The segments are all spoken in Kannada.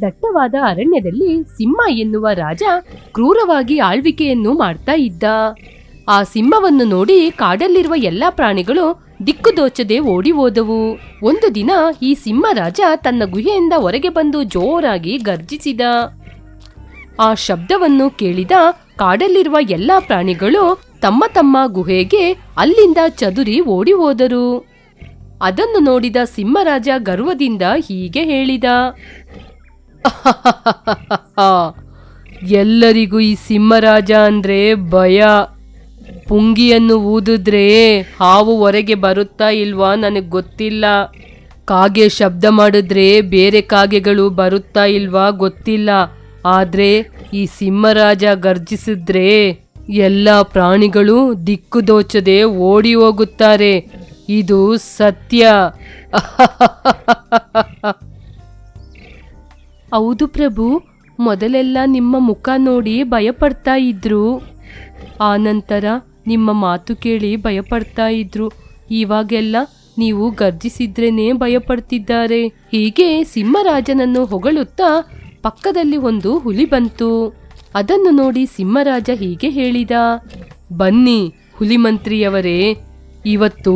ದಟ್ಟವಾದ ಅರಣ್ಯದಲ್ಲಿ ಸಿಂಹ ಎನ್ನುವ ರಾಜ ಕ್ರೂರವಾಗಿ ಆಳ್ವಿಕೆಯನ್ನು ಮಾಡ್ತಾ ಇದ್ದ. ಆ ಸಿಂಹವನ್ನು ನೋಡಿ ಕಾಡಲ್ಲಿರುವ ಎಲ್ಲಾ ಪ್ರಾಣಿಗಳು ದಿಕ್ಕುದೋಚದೆ ಓಡಿ ಹೋದವು. ಒಂದು ದಿನ ಈ ಸಿಂಹ ರಾಜ ತನ್ನ ಗುಹೆಯಿಂದ ಹೊರಗೆ ಬಂದು ಜೋರಾಗಿ ಗರ್ಜಿಸಿದ. ಆ ಶಬ್ದವನ್ನು ಕೇಳಿದ ಕಾಡಲ್ಲಿರುವ ಎಲ್ಲಾ ಪ್ರಾಣಿಗಳು ತಮ್ಮ ತಮ್ಮ ಗುಹೆಗೆ ಅಲ್ಲಿಂದ ಚದುರಿ ಓಡಿ ಹೋದರು. ಅದನ್ನು ನೋಡಿದ ಸಿಂಹರಾಜ ಗರ್ವದಿಂದ ಹೀಗೆ ಹೇಳಿದ. ಎಲ್ಲರಿಗೂ ಈ ಸಿಂಹರಾಜ ಅಂದ್ರೆ ಭಯ. ಪುಂಗಿಯನ್ನು ಊದಿದ್ರೆ ಹಾವು ಹೊರಗೆ ಬರುತ್ತಾ ಇಲ್ವಾ ನನಗೆ ಗೊತ್ತಿಲ್ಲ. ಕಾಗೆ ಶಬ್ದ ಮಾಡಿದ್ರೆ ಬೇರೆ ಕಾಗೆಗಳು ಬರುತ್ತಾ ಇಲ್ವಾ ಗೊತ್ತಿಲ್ಲ. ಆದ್ರೆ ಈ ಸಿಂಹರಾಜ ಗರ್ಜಿಸಿದ್ರೆ ಎಲ್ಲ ಪ್ರಾಣಿಗಳು ದಿಕ್ಕು ದೋಚದೆ ಓಡಿ ಹೋಗುತ್ತಾರೆ. ಇದು ಸತ್ಯ. ಹೌದು ಪ್ರಭು, ಮೊದಲೆಲ್ಲ ನಿಮ್ಮ ಮುಖ ನೋಡಿ ಭಯಪಡ್ತಾ ಇದ್ರು. ಆನಂತರ ನಿಮ್ಮ ಮಾತು ಕೇಳಿ ಭಯಪಡ್ತಾ ಇದ್ರು. ಇವಾಗೆಲ್ಲ ನೀವು ಗರ್ಜಿಸಿದ್ರೇನೆ ಭಯಪಡ್ತಿದ್ದಾರೆ. ಹೀಗೆ ಸಿಂಹರಾಜನನ್ನು ಹೊಗಳುತ್ತಾ ಪಕ್ಕದಲ್ಲಿ ಒಂದು ಹುಲಿ ಬಂತು. ಅದನ್ನು ನೋಡಿ ಸಿಂಹರಾಜ ಹೀಗೆ ಹೇಳಿದ, ಬನ್ನಿ ಹುಲಿ ಮಂತ್ರಿಯವರೇ ಇವತ್ತು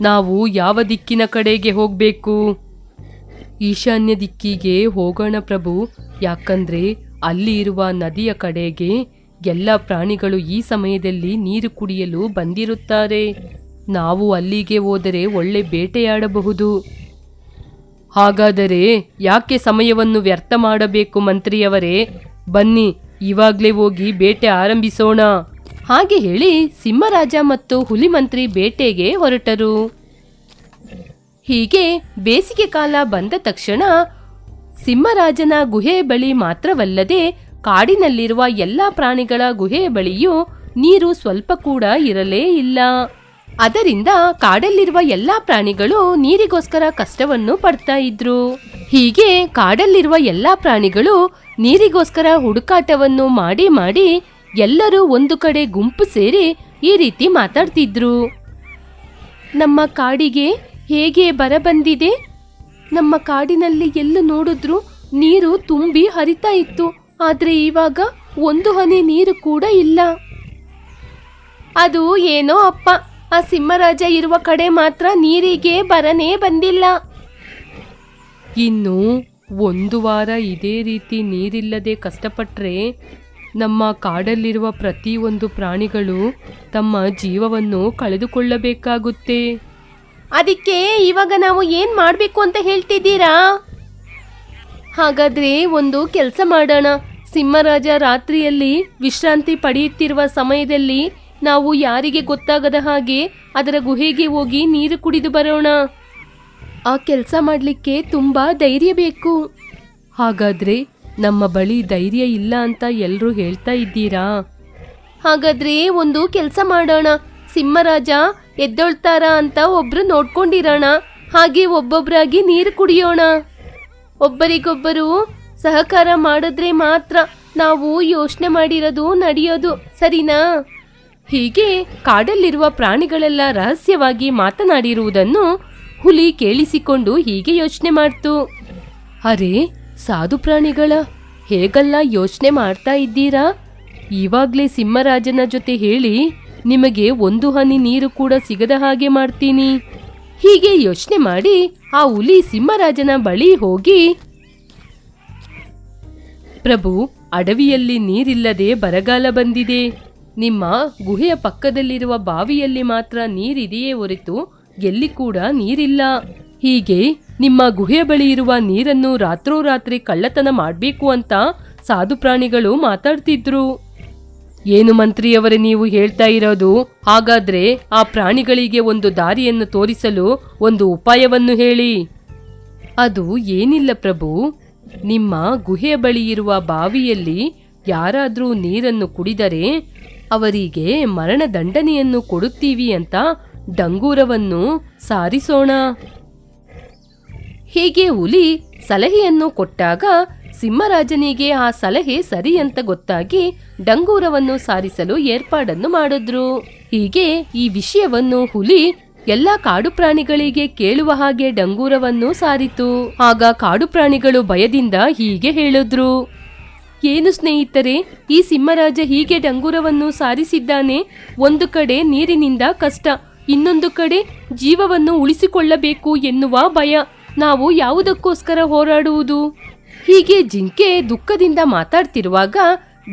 ನಾವು ಯಾವ ದಿಕ್ಕಿನ ಕಡೆಗೆ ಹೋಗ್ಬೇಕು? ಈಶಾನ್ಯ ದಿಕ್ಕಿಗೆ ಹೋಗೋಣ ಪ್ರಭು. ಯಾಕಂದ್ರೆ ಅಲ್ಲಿ ಇರುವ ನದಿಯ ಕಡೆಗೆ ಎಲ್ಲ ಪ್ರಾಣಿಗಳು ಈ ಸಮಯದಲ್ಲಿ ನೀರು ಕುಡಿಯಲು ಬಂದಿರುತ್ತಾರೆ. ನಾವು ಅಲ್ಲಿಗೆ ಹೋದರೆ ಒಳ್ಳೆ ಬೇಟೆಯಾಡಬಹುದು. ಹಾಗಾದರೆ ಯಾಕೆ ಸಮಯವನ್ನು ವ್ಯರ್ಥ ಮಾಡಬೇಕು ಮಂತ್ರಿಯವರೇ? ಬನ್ನಿ ಇವಾಗಲೇ ಹೋಗಿ ಬೇಟೆ ಆರಂಭಿಸೋಣ. ಹಾಗೆ ಹೇಳಿ ಸಿಂಹರಾಜ ಮತ್ತು ಹುಲಿ ಮಂತ್ರಿ ಬೇಟೆಗೆ ಹೊರಟರು. ಹೀಗೆ ಬೇಸಿಗೆ ಕಾಲ ಬಂದ ತಕ್ಷಣ ಸಿಂಹರಾಜನ ಗುಹೆ ಬಳಿ ಮಾತ್ರವಲ್ಲದೆ ಕಾಡಿನಲ್ಲಿರುವ ಎಲ್ಲ ಪ್ರಾಣಿಗಳ ಗುಹೆ ಬಳಿಯೂ ನೀರು ಸ್ವಲ್ಪ ಕೂಡ ಇರಲೇ ಇಲ್ಲ. ಅದರಿಂದ ಕಾಡಲ್ಲಿರುವ ಎಲ್ಲಾ ಪ್ರಾಣಿಗಳು ನೀರಿಗೋಸ್ಕರ ಕಷ್ಟವನ್ನು ಪಡ್ತಾ ಇದ್ರು. ಹೀಗೆ ಕಾಡಲ್ಲಿರುವ ಎಲ್ಲಾ ಪ್ರಾಣಿಗಳು ನೀರಿಗೋಸ್ಕರ ಹುಡುಕಾಟವನ್ನು ಮಾಡಿ ಮಾಡಿ ಎಲ್ಲರೂ ಒಂದು ಕಡೆ ಗುಂಪು ಸೇರಿ ಈ ರೀತಿ ಮಾತಾಡ್ತಿದ್ರು. ನಮ್ಮ ಕಾಡಿಗೆ ಹೇಗೆ ಬರ ಬಂದಿದೆ ನಮ್ಮ ಕಾಡಿನಲ್ಲಿ ಎಲ್ಲ ನೋಡಿದ್ರು ನೀರು ತುಂಬಿ ಹರಿತಾ ಇತ್ತು. ಆದರೆ ಇವಾಗ ಒಂದು ಹನಿ ನೀರು ಕೂಡ ಇಲ್ಲ. ಅದು ಏನೋ ಅಪ್ಪ. ಆ ಸಿಂಹರಾಜ ಇರುವ ಕಡೆ ಮಾತ್ರ ನೀರಿಗೆ ಬರನೇ ಬಂದಿಲ್ಲ. ಇನ್ನು ಒಂದು ವಾರ ಇದೇ ರೀತಿ ನೀರಿಲ್ಲದೆ ಕಷ್ಟಪಟ್ಟರೆ ನಮ್ಮ ಕಾಡಲ್ಲಿರುವ ಪ್ರತಿಯೊಂದು ಪ್ರಾಣಿಗಳು ತಮ್ಮ ಜೀವವನ್ನು ಕಳೆದುಕೊಳ್ಳಬೇಕಾಗುತ್ತೆ. ಅದಕ್ಕೆ ಇವಾಗ ನಾವು ಏನ್ ಮಾಡ್ಬೇಕು ಅಂತ ಹೇಳ್ತಿದ್ದೀರಾ? ಹಾಗಾದ್ರೆ ಒಂದು ಕೆಲಸ ಮಾಡೋಣ. ಸಿಂಹರಾಜ ರಾತ್ರಿಯಲ್ಲಿ ವಿಶ್ರಾಂತಿ ಪಡೆಯುತ್ತಿರುವ ಸಮಯದಲ್ಲಿ ನಾವು ಯಾರಿಗೆ ಗೊತ್ತಾಗದ ಹಾಗೆ ಅದರ ಗುಹೆಗೆ ಹೋಗಿ ನೀರು ಕುಡಿದು ಬರೋಣ. ಆ ಕೆಲಸ ಮಾಡಲಿಕ್ಕೆ ತುಂಬ ಧೈರ್ಯ ಬೇಕು. ಹಾಗಾದ್ರೆ ನಮ್ಮ ಬಳಿ ಧೈರ್ಯ ಇಲ್ಲ ಅಂತ ಎಲ್ಲರೂ ಹೇಳ್ತಾ ಇದ್ದೀರಾ? ಹಾಗಾದ್ರೆ ಒಂದು ಕೆಲಸ ಮಾಡೋಣ. ಸಿಂಹರಾಜ ಎದ್ದೊಳ್ತಾರ ಅಂತ ಒಬ್ರು ನೋಡ್ಕೊಂಡಿರೋಣ. ಹಾಗೆ ಒಬ್ಬೊಬ್ಬರಾಗಿ ನೀರು ಕುಡಿಯೋಣ. ಒಬ್ಬರಿಗೊಬ್ಬರು ಸಹಕಾರ ಮಾಡಿದ್ರೆ ಮಾತ್ರ ನಾವು ಯೋಚನೆ ಮಾಡಿರೋದು ನಡೆಯೋದು, ಸರಿನಾ? ಹೀಗೆ ಕಾಡಲ್ಲಿರುವ ಪ್ರಾಣಿಗಳೆಲ್ಲ ರಹಸ್ಯವಾಗಿ ಮಾತನಾಡಿರುವುದನ್ನು ಹುಲಿ ಕೇಳಿಸಿಕೊಂಡು ಹೀಗೆ ಯೋಚನೆ ಮಾಡ್ತು. ಅರೆ, ಸಾಧು ಪ್ರಾಣಿಗಳ, ಹೇಗಲ್ಲ ಯೋಚನೆ ಮಾಡ್ತಾ ಇದ್ದೀರಾ? ಇವಾಗ್ಲೇ ಸಿಂಹರಾಜನ ಜೊತೆ ಹೇಳಿ ನಿಮಗೆ ಒಂದು ಹನಿ ನೀರು ಕೂಡ ಸಿಗದ ಹಾಗೆ ಮಾಡ್ತೀನಿ. ಹೀಗೆ ಯೋಚನೆ ಮಾಡಿ ಆ ಹುಲಿ ಸಿಂಹರಾಜನ ಬಳಿ ಹೋಗಿ, ಪ್ರಭು, ಅಡವಿಯಲ್ಲಿ ನೀರಿಲ್ಲದೆ ಬರಗಾಲ ಬಂದಿದೆ. ನಿಮ್ಮ ಗುಹೆಯ ಪಕ್ಕದಲ್ಲಿರುವ ಬಾವಿಯಲ್ಲಿ ಮಾತ್ರ ನೀರಿದೆಯೇ ಹೊರತು ಎಲ್ಲಿ ಕೂಡ ನೀರಿಲ್ಲ. ಹೀಗೆ ನಿಮ್ಮ ಗುಹೆಯ ಬಳಿ ಇರುವ ನೀರನ್ನು ರಾತ್ರೋರಾತ್ರಿ ಕಳ್ಳತನ ಮಾಡಬೇಕು ಅಂತ ಸಾಧು ಪ್ರಾಣಿಗಳು ಮಾತಾಡ್ತಿದ್ರು. ಏನು ಮಂತ್ರಿಯವರೇ ನೀವು ಹೇಳ್ತಾ ಇರೋದು? ಹಾಗಾದ್ರೆ ಆ ಪ್ರಾಣಿಗಳಿಗೆ ಒಂದು ದಾರಿಯನ್ನು ತೋರಿಸಲು ಒಂದು ಉಪಾಯವನ್ನು ಹೇಳಿ. ಅದು ಏನಿಲ್ಲ ಪ್ರಭು. ನಿಮ್ಮ ಗುಹೆಯ ಬಳಿ ಇರುವ ಬಾವಿಯಲ್ಲಿ ಯಾರಾದರೂ ನೀರನ್ನು ಕುಡಿದರೆ ಅವರಿಗೆ ಮರಣ ದಂಡನೆಯನ್ನು ಕೊಡುತ್ತೀವಿ ಅಂತ ಡಂಗೂರವನ್ನು ಸಾರಿಸೋಣ. ಹೀಗೆ ಹುಲಿ ಸಲಹೆಯನ್ನು ಕೊಟ್ಟಾಗ ಸಿಂಹರಾಜನಿಗೆ ಆ ಸಲಹೆ ಸರಿ ಅಂತ ಗೊತ್ತಾಗಿ ಡಂಗೂರವನ್ನು ಸಾರಿಸಲು ಏರ್ಪಾಡನ್ನು ಮಾಡಿದ್ರು. ಹೀಗೆ ಈ ವಿಷಯವನ್ನು ಹುಲಿ ಎಲ್ಲ ಕಾಡು ಪ್ರಾಣಿಗಳಿಗೆ ಕೇಳುವ ಹಾಗೆ ಡಂಗೂರವನ್ನು ಸಾರಿತು. ಆಗ ಕಾಡು ಪ್ರಾಣಿಗಳು ಭಯದಿಂದ ಹೀಗೆ ಹೇಳಿದ್ರು. ಏನು ಸ್ನೇಹಿತರೆ, ಈ ಸಿಂಹರಾಜ ಹೀಗೆ ಡಂಗೂರವನ್ನು ಸಾರಿಸಿದ್ದಾನೆ. ಒಂದು ಕಡೆ ನೀರಿನಿಂದ ಕಷ್ಟ, ಇನ್ನೊಂದು ಕಡೆ ಜೀವವನ್ನು ಉಳಿಸಿಕೊಳ್ಳಬೇಕು ಎನ್ನುವ ಭಯ. ನಾವು ಯಾವುದಕ್ಕೋಸ್ಕರ ಹೋರಾಡುವುದು? ಹೀಗೆ ಜಿಂಕೆ ದುಃಖದಿಂದ ಮಾತಾಡ್ತಿರುವಾಗ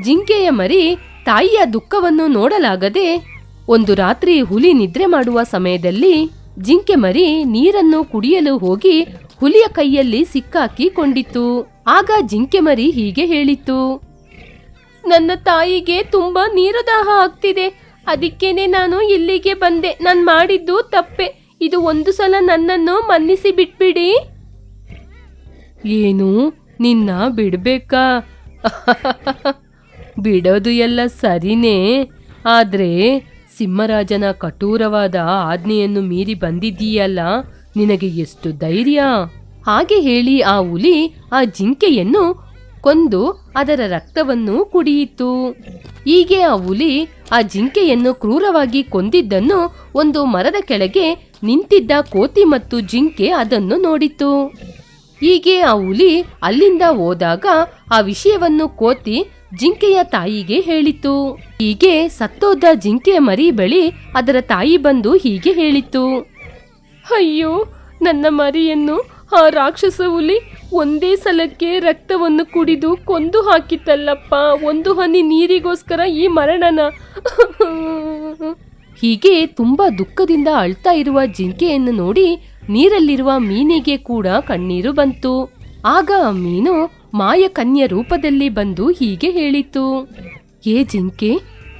ಜಿಂಕೆಯ ಮರಿ ತಾಯಿಯ ದುಃಖವನ್ನು ನೋಡಲಾಗದೆ ಒಂದು ರಾತ್ರಿ ಹುಲಿ ನಿದ್ರೆ ಮಾಡುವ ಸಮಯದಲ್ಲಿ ಜಿಂಕೆ ಮರಿ ನೀರನ್ನು ಕುಡಿಯಲು ಹೋಗಿ ಹುಲಿಯ ಕೈಯಲ್ಲಿ ಸಿಕ್ಕಾಕಿಕೊಂಡಿತು ಆಗ ಜಿಂಕೆ ಮರಿ ಹೀಗೆ ಹೇಳಿತ್ತು. ನನ್ನ ತಾಯಿಗೆ ತುಂಬಾ ನೀರು ದಾಹ ಆಗ್ತಿದೆ. ಅದಕ್ಕೇನೆ ನಾನು ಇಲ್ಲಿಗೆ ಬಂದೆ. ನಾನು ಮಾಡಿದ್ದು ತಪ್ಪೆ. ಇದು ಒಂದು ಸಲ ನನ್ನನ್ನು ಮನ್ನಿಸಿ ಬಿಟ್ಬಿಡಿ. ಏನು? ನಿನ್ನ ಬಿಡಬೇಕಾ? ಬಿಡೋದು ಎಲ್ಲ ಸರಿನೇ. ಆದರೆ ಸಿಂಹರಾಜನ ಕಠೋರವಾದ ಆಜ್ಞೆಯನ್ನು ಮೀರಿ ಬಂದಿದ್ದೀಯಲ್ಲ, ನಿನಗೆ ಎಷ್ಟು ಧೈರ್ಯ? ಹಾಗೆ ಹೇಳಿ ಆ ಹುಲಿ ಆ ಜಿಂಕೆಯನ್ನು ಕೊಂದು ಅದರ ರಕ್ತವನ್ನು ಕುಡಿಯಿತು. ಹೀಗೆ ಆ ಹುಲಿ ಆ ಜಿಂಕೆಯನ್ನು ಕ್ರೂರವಾಗಿ ಕೊಂದಿದ್ದನ್ನು ಒಂದು ಮರದ ಕೆಳಗೆ ನಿಂತಿದ್ದ ಕೋತಿ ಮತ್ತು ಜಿಂಕೆ ಅದನ್ನು ನೋಡಿತು. ಹೀಗೆ ಆ ಹುಲಿ ಅಲ್ಲಿಂದ ಹೋದಾಗ ಆ ವಿಷಯವನ್ನು ಕೋತಿ ಜಿಂಕೆಯ ತಾಯಿಗೆ ಹೇಳಿತು. ಹೀಗೆ ಸತ್ತೋದ ಜಿಂಕೆಯ ಮರಿ ಬಳಿ ಅದರ ತಾಯಿ ಬಂದು ಹೀಗೆ ಹೇಳಿತು. ಅಯ್ಯೋ, ನನ್ನ ಮರಿಯನ್ನು ಆ ರಾಕ್ಷಸ ಹುಲಿ ಒಂದೇ ಸಲಕ್ಕೆ ರಕ್ತವನ್ನು ಕುಡಿದು ಕೊಂದು ಹಾಕಿತ್ತಲ್ಲಪ್ಪ. ಒಂದು ಹನಿ ನೀರಿಗೋಸ್ಕರ ಈ ಮರಣನ. ಹೀಗೆ ತುಂಬಾ ದುಃಖದಿಂದ ಅಳ್ತಾ ಇರುವ ಜಿಂಕೆಯನ್ನು ನೋಡಿ ನೀರಲ್ಲಿರುವ ಮೀನಿಗೆ ಕೂಡ ಕಣ್ಣೀರು ಬಂತು. ಆಗ ಆ ಮೀನು ಮಾಯಕನ್ಯ ರೂಪದಲ್ಲಿ ಬಂದು ಹೀಗೆ ಹೇಳಿತು. ಏ ಜಿಂಕೆ,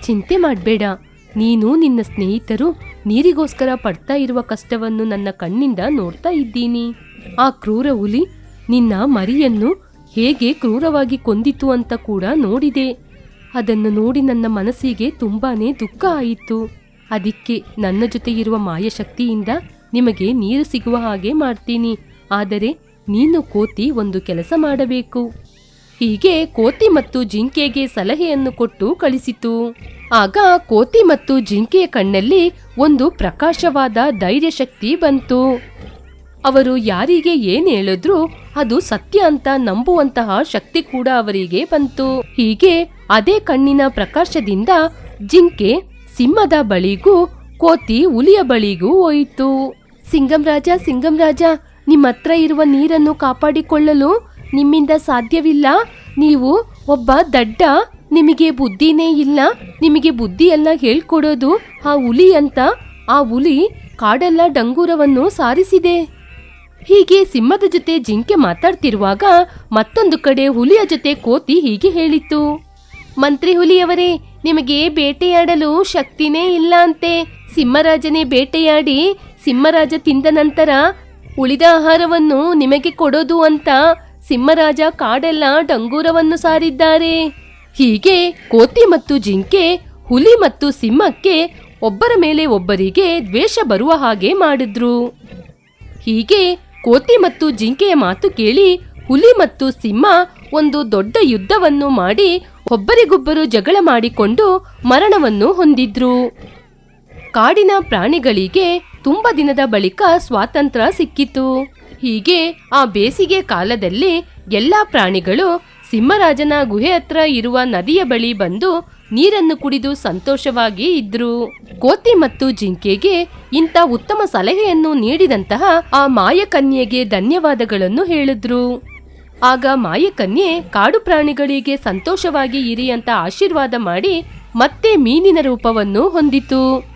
ಚಿಂತೆ ಮಾಡಬೇಡ. ನೀನು ನಿನ್ನ ಸ್ನೇಹಿತರು ನೀರಿಗೋಸ್ಕರ ಪಡ್ತಾ ಇರುವ ಕಷ್ಟವನ್ನು ನನ್ನ ಕಣ್ಣಿಂದ ನೋಡ್ತಾ ಇದ್ದೀನಿ. ಆ ಕ್ರೂರ ಹುಲಿ ನಿನ್ನ ಮರಿಯನ್ನು ಹೇಗೆ ಕ್ರೂರವಾಗಿ ಕೊಂದಿತು ಅಂತ ಕೂಡ ನೋಡಿದೆ. ಅದನ್ನು ನೋಡಿ ನನ್ನ ಮನಸ್ಸಿಗೆ ತುಂಬಾನೇ ದುಃಖ ಆಯಿತು. ಅದಕ್ಕೆ ನನ್ನ ಜೊತೆ ಇರುವ ಮಾಯಶಕ್ತಿಯಿಂದ ನಿಮಗೆ ನೀರು ಸಿಗುವ ಹಾಗೆ ಮಾಡ್ತೀನಿ. ಆದರೆ ನೀನು ಕೋತಿ ಒಂದು ಕೆಲಸ ಮಾಡಬೇಕು. ಹೀಗೆ ಕೋತಿ ಮತ್ತು ಜಿಂಕೆಗೆ ಸಲಹೆಯನ್ನು ಕೊಟ್ಟು ಕಳಿಸಿತು. ಆಗ ಕೋತಿ ಮತ್ತು ಜಿಂಕೆಯ ಕಣ್ಣಲ್ಲಿ ಒಂದು ಪ್ರಕಾಶವಾದ ಧೈರ್ಯ ಶಕ್ತಿ ಬಂತು. ಅವರು ಯಾರಿಗೆ ಏನ್ ಹೇಳಿದ್ರು ಅದು ಸತ್ಯ ಅಂತ ನಂಬುವಂತಹ ಶಕ್ತಿ ಕೂಡ ಅವರಿಗೆ ಬಂತು. ಹೀಗೆ ಅದೇ ಕಣ್ಣಿನ ಪ್ರಕಾಶದಿಂದ ಜಿಂಕೆ ಸಿಂಹದ ಬಳಿಗೂ ಕೋತಿ ಹುಲಿಯ ಬಳಿಗೂ ಹೋಯಿತು. ಸಿಂಗಂ ರಾಜ ಸಿಂಗಂ ರಾಜ ನಿಮ್ಮ ಹತ್ರ ಇರುವ ನೀರನ್ನು ಕಾಪಾಡಿಕೊಳ್ಳಲು ನಿಮ್ಮಿಂದ ಸಾಧ್ಯವಿಲ್ಲ. ನೀವು ಒಬ್ಬ ದಡ್ಡ, ನಿಮಗೆ ಬುದ್ಧಿನೇ ಇಲ್ಲ. ನಿಮಗೆ ಬುದ್ಧಿಯೆಲ್ಲ ಹೇಳ್ಕೊಡೋದು ಆ ಹುಲಿ ಅಂತ. ಆ ಹುಲಿ ಕಾಡೆಲ್ಲ ಡಂಗೂರವನ್ನು ಸಾರಿಸಿದೆ. ಹೀಗೆ ಸಿಂಹದ ಜೊತೆ ಜಿಂಕೆ ಮಾತಾಡ್ತಿರುವಾಗ ಮತ್ತೊಂದು ಕಡೆ ಹುಲಿಯ ಜೊತೆ ಕೋತಿ ಹೀಗೆ ಹೇಳಿತ್ತು ಮಂತ್ರಿ ಹುಲಿಯವರೇ, ನಿಮಗೆ ಬೇಟೆಯಾಡಲು ಶಕ್ತಿನೇ ಇಲ್ಲ ಅಂತೆ. ಸಿಂಹರಾಜನೇ ಬೇಟೆಯಾಡಿ ಸಿಂಹರಾಜ ತಿಂದ ನಂತರ ಉಳಿದ ಆಹಾರವನ್ನು ನಿಮಗೆ ಕೊಡೋದು ಅಂತ ಸಿಂಹರಾಜ ಕಾಡೆಲ್ಲ ಡಂಗೂರವನ್ನು ಸಾರಿದ್ದಾರೆ. ಹೀಗೆ ಕೋತಿ ಮತ್ತು ಜಿಂಕೆ, ಹುಲಿ ಮತ್ತು ಸಿಂಹಕ್ಕೆ ಒಬ್ಬರ ಮೇಲೆ ಒಬ್ಬರಿಗೆ ದ್ವೇಷ ಬರುವ ಹಾಗೆ ಮಾಡಿದ್ರು. ಹೀಗೆ ಕೋತಿ ಮತ್ತು ಜಿಂಕೆಯ ಮಾತು ಕೇಳಿ ಹುಲಿ ಮತ್ತು ಸಿಂಹ ಒಂದು ದೊಡ್ಡ ಯುದ್ಧವನ್ನು ಮಾಡಿ ಒಬ್ಬರಿಗೊಬ್ಬರು ಜಗಳ ಮಾಡಿಕೊಂಡು ಮರಣವನ್ನು ಹೊಂದಿದ್ರು. ಕಾಡಿನ ಪ್ರಾಣಿಗಳಿಗೆ ತುಂಬ ದಿನದ ಬಳಿಕ ಸ್ವಾತಂತ್ರ್ಯ ಸಿಕ್ಕಿತು. ಹೀಗೆ ಆ ಬೇಸಿಗೆ ಕಾಲದಲ್ಲಿ ಎಲ್ಲಾ ಪ್ರಾಣಿಗಳು ಸಿಂಹರಾಜನ ಗುಹೆ ಹತ್ರ ಇರುವ ನದಿಯ ಬಳಿ ಬಂದು ನೀರನ್ನು ಕುಡಿದು ಸಂತೋಷವಾಗಿ ಇದ್ರು. ಕೋತಿ ಮತ್ತು ಜಿಂಕೆಗೆ ಇಂಥ ಉತ್ತಮ ಸಲಹೆಯನ್ನು ನೀಡಿದಂತಹ ಆ ಮಾಯಕನ್ಯೆಗೆ ಧನ್ಯವಾದಗಳನ್ನು ಹೇಳಿದ್ರು. ಆಗ ಮಾಯಕನ್ಯೆ, ಕಾಡು ಪ್ರಾಣಿಗಳಿಗೆ ಸಂತೋಷವಾಗಿ ಇರಿ ಅಂತ ಆಶೀರ್ವಾದ ಮಾಡಿ ಮತ್ತೆ ಮೀನಿನ ರೂಪವನ್ನು ಹೊಂದಿತು.